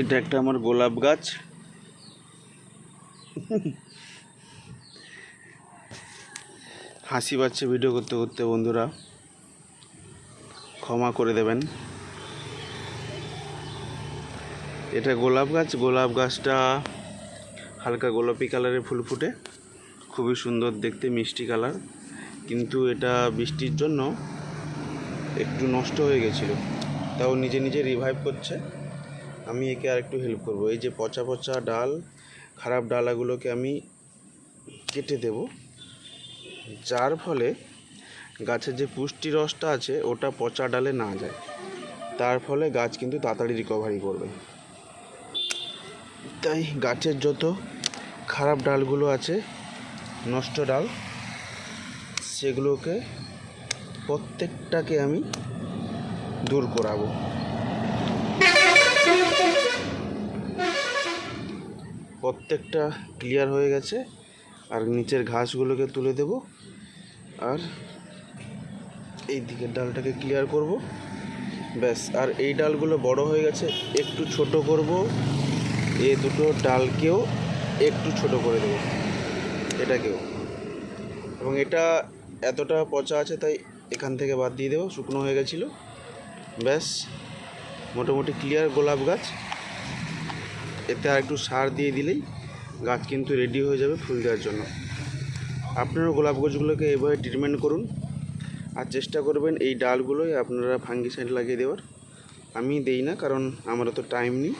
এটা একটা আমার গোলাপ গাছ। হাসি পাচ্ছে ভিডিও করতে করতে বন্ধুরা। ক্ষমা করে দেবেন। এটা গোলাপ গাছ। গোলাপ গাছটা হালকা গোলাপি কালারের ফুল ফুটে। খুবই সুন্দর দেখতে, মিষ্টি কালার কিন্তু এটা বৃষ্টির জন্য একটু নষ্ট হয়ে গেছিল। তাও নিজে নিজে রিভাইভ করছে। আমি একে আর একটু হেল্প করব। এই যে পচা পচা ডাল, খারাপ ডালাগুলোকে আমি কেটে দেব। যার ফলে গাছের যে পুষ্টি রসটা আছে, ওটা পচা ডালে না যায়। তার ফলে গাছ কিন্তু তাড়াতাড়ি রিকভারি করবে। তাই গাছের যত খারাপ ডালগুলো আছে, নষ্ট ডাল, সেগুলোকে প্রত্যেকটাকে আমি দূর করাবো। প্রত্যেকটা ক্লিয়ার হয়ে গেছে। আর নিচের ঘাসগুলোকে তুলে দেব। আর এই দিকের ডালটাকে ক্লিয়ার করব। ব্যাস, আর এই ডালগুলো বড় হয়ে গেছে, একটু ছোট করব। এ দুটো ডালকেও একটু ছোট করে দেবো, এটাকেও। এবং এটা এতটা পচা আছে, তাই এখান থেকে বাদ দিয়ে দেবো, শুকনো হয়ে গেছিল। ব্যাস, মোটামুটি ক্লিয়ার গোলাপ গাছ। এতে আর একটু সার দিয়ে দিলেই গাছ কিন্তু রেডি হয়ে যাবে ফুল দেওয়ার জন্য। আপনারা গোলাপ গাছগুলোকে এভাবে ট্রিটমেন্ট করুন। আর চেষ্টা করবেন এই ডালগুলোই আপনারা ফাঙ্গিসাইড লাগিয়ে দেওয়ার। আমি দেই না কারণ আমার তো টাইম নেই।